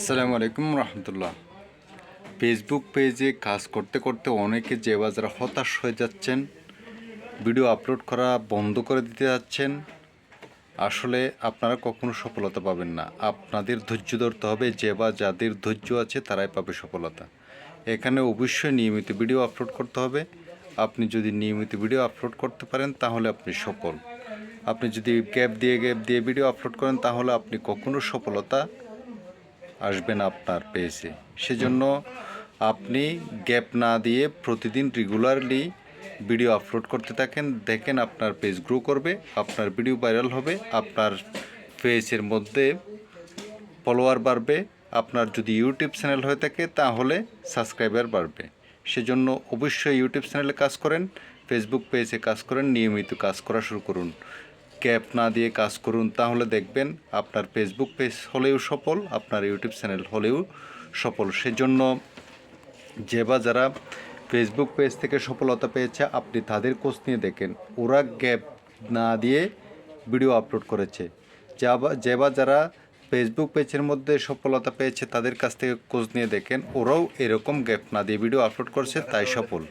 আসসালামু আলাইকুম রহমতুল্লাহ। ফেসবুক পেজে কাজ করতে করতে অনেকে যে বাজারে হতাশ হয়ে যাচ্ছেন ভিডিও আপলোড করা বন্ধ করে দিতে যাচ্ছেন, আসলে আপনারা কখনো সফলতা পাবেন না। আপনাদের ধৈর্য ধরতে হবে, যে বা যাদের ধৈর্য আছে তারাই পাবে সফলতা। এখানে অবশ্যই নিয়মিত ভিডিও আপলোড করতে হবে। আপনি যদি নিয়মিত ভিডিও আপলোড করতে পারেন, তাহলে আপনি সফল। আপনি যদি গ্যাপ দিয়ে গ্যাপ দিয়ে ভিডিও আপলোড করেন, তাহলে আপনি কখনো সফলতা আসবেন আপনার পেজে সেজন্য আপনি গ্যাপ না দিয়ে প্রতিদিন রেগুলারলি ভিডিও আপলোড করতে থাকেন। দেখেন আপনার পেজ গ্রো করবে, আপনার ভিডিও ভাইরাল হবে, আপনার পেজের মধ্যে ফলোয়ার বাড়বে, আপনার যদি ইউটিউব চ্যানেল হয়ে থাকে তাহলে সাবস্ক্রাইবার বাড়বে। সেজন্য অবশ্যই ইউটিউব চ্যানেলে কাজ করেন ফেসবুক পেজে কাজ করেন, নিয়মিত কাজ করা শুরু করুন। ক্যাপ না দিয়ে কাজ করুন তাহলে দেখবেন আপনার ফেসবুক পেজ হলেও সফল, আপনার ইউটিউব চ্যানেল হলেও সফল। সেজন্য যে বা যারা ফেসবুক পেজ থেকে সফলতা পেয়েছে, আপনি তাদের কোচ নিয়ে দেখেন। ওরা গ্যাপ না দিয়ে ভিডিও আপলোড করেছে। যা বা, যে বা যারা ফেসবুক পেজের মধ্যে সফলতা পেয়েছে, তাদের কাছ থেকে কোচ নিয়ে দেখেন। ওরাও এরকম গ্যাপ না দিয়ে ভিডিও আপলোড করছে, তাই সফল।